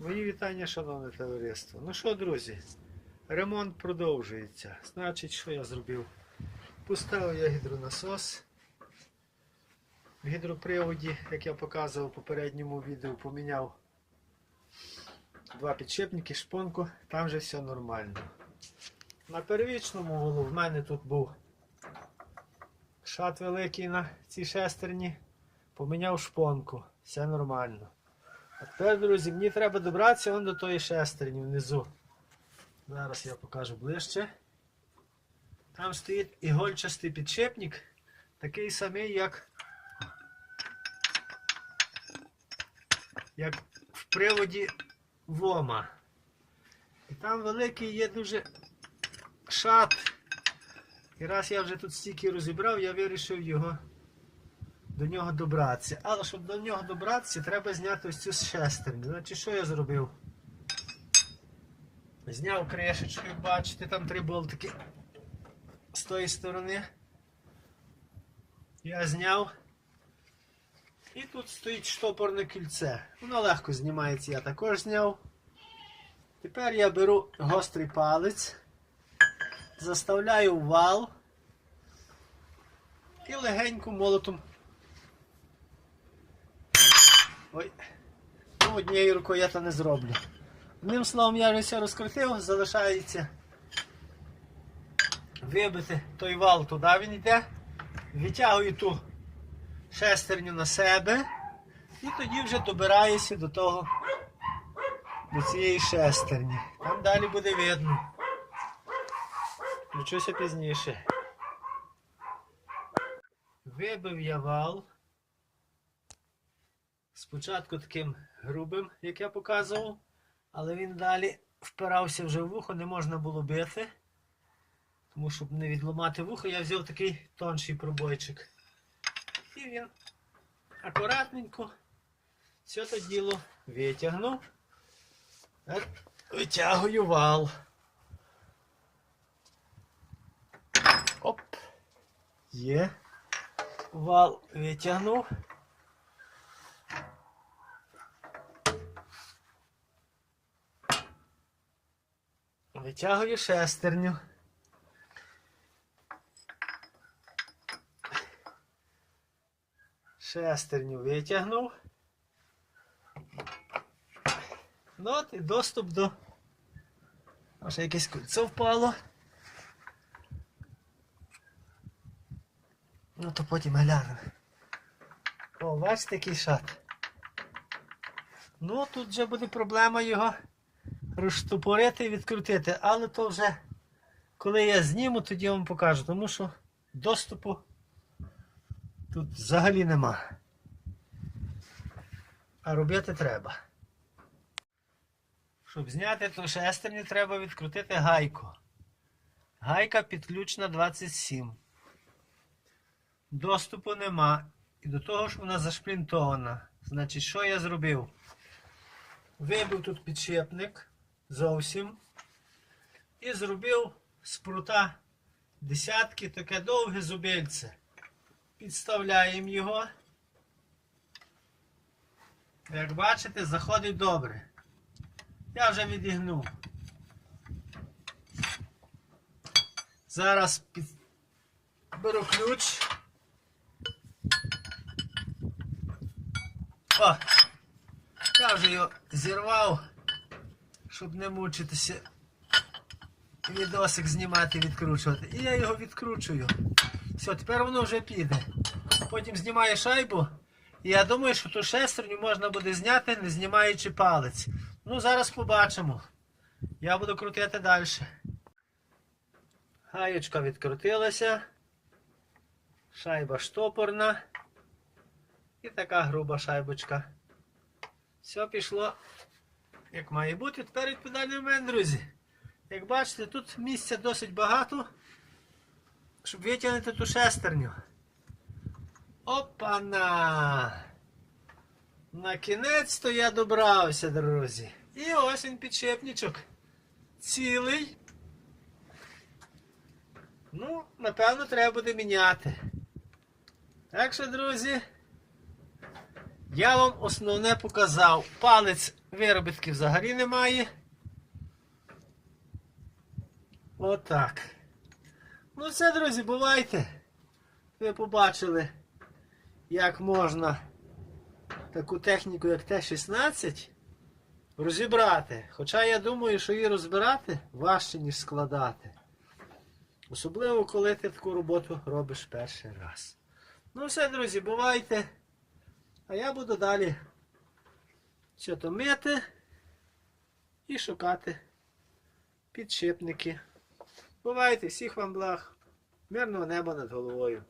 Мої вітання, шановне товариство. Ну що, друзі, ремонт продовжується. Значить, що я зробив? Поставив я гідронасос. В гідроприводі, як я показував у попередньому відео, поміняв два підшипники, шпонку, там вже все нормально. На первічному волу в мене тут був шат великий на цій шестерні. Поміняв шпонку, все нормально. А тепер, друзі, мені треба добратися до тої шестерні внизу. Зараз я покажу ближче. Там стоїть ігольчастий підшипник, такий самий, як, як в приводі Вома. І там великий є дуже шат. І раз я вже тут стільки розібрав, я вирішив його до нього добратися. Але щоб до нього добратися, треба зняти ось цю шестерню. Значить, що я зробив? Зняв кришечку, бачите, там три болтики з тої сторони. Я зняв. І тут стоїть штопорне кільце. Воно легко знімається, я також зняв. Тепер я беру гострий палець, заставляю вал і легенько молотом Ой. Ну, однією рукою я то не зроблю. Одним словом, я вже все розкрутив, залишається вибити той вал туди він йде. Витягую ту шестерню на себе і тоді вже добираюся до того, до цієї шестерні. Там далі буде видно. Включуся пізніше. Вибив я вал. Спочатку таким грубим, як я показував, але він далі впирався вже в вухо, не можна було бити. Тому щоб не відламати вухо, я взяв такий тонший пробойчик. І він акуратненько все це діло витягнув. Витягую вал. Оп. Є. Вал витягнув. Витягую шестерню. Шестерню витягнув. Ну от і доступ до. А ще якесь кольцо впало. Ну то потім глянемо. О, бачите, який шат. Ну тут вже буде проблема його розштопорити і відкрутити, але то вже коли я зніму, тоді я вам покажу, тому що доступу тут взагалі нема. А робити треба. Щоб зняти ту шестерню, треба відкрутити гайку. Гайка підключена 27. Доступу нема. І до того ж вона зашплінтована. Значить, що я зробив? Вибив тут підшипник зовсім. І зробив з прута десятки таке довге зубельце. Підставляємо його. Як бачите, заходить добре. Я вже відігнув. Зараз під... беру ключ. О! Я вже його зірвав, щоб не мучитися. Відосик знімати, відкручувати. І я його відкручую. Все, тепер воно вже піде. Потім знімаю шайбу. І я думаю, що ту шестерню можна буде зняти, не знімаючи палець. Ну, зараз побачимо. Я буду крутити далі. Гаєчка відкрутилася. Шайба штопорна. І така груба шайбочка. Все пішло, як має бути. Тепер відповідальний момент, друзі. Як бачите, тут місця досить багато, щоб витягнути ту шестерню. Опана! На кінець-то я добрався, друзі. І ось він підшипничок. Цілий. Ну, напевно, треба буде міняти. Так що, друзі, я вам основне показав. Палець Виробітки взагалі немає. Отак. Ну все, друзі, бувайте. Ви побачили, як можна таку техніку, як Т-16, розібрати. Хоча я думаю, що її розбирати важче, ніж складати. Особливо, коли ти таку роботу робиш перший раз. Ну все, друзі, бувайте. А я буду далі все то мити і шукати підшипники. Бувайте, всіх вам благ. Мирного неба над головою.